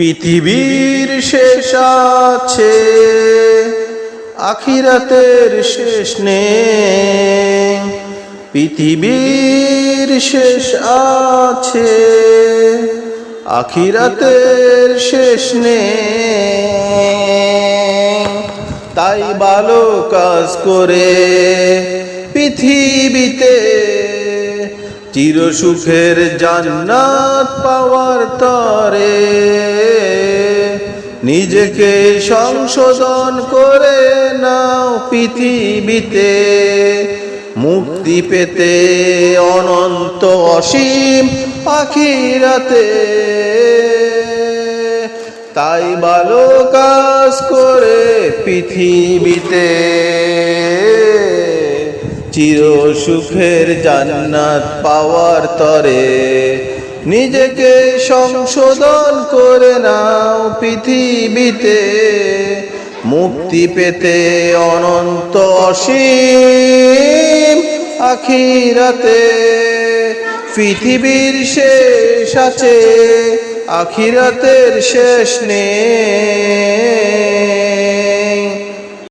পৃথিবীর শেষ আছে, আখিরাতের শেষ নেই। পৃথিবীর শেষ আছে, আখিরাতের শেষ নেই। তাই ভালো কাজ করে পৃথিবীতে চির সুখের জান্নাত পাওয়ার তরে। নিজেকে সংশোধন করে নাও পৃথিবীতে। মুক্তি পেতে অনন্ত অসীম আখিরাতে। তাই ভালো কাজ করে পৃথিবীতে। চির সুখের জান্নাত পাওয়ার তরে নিজেকে সংশোধন করে নাও পৃথিবীতে মুক্তি পেতে অনন্ত অসীম আখিরাতে। পৃথিবীর শেষ আছে আখিরাতের শেষ নেই।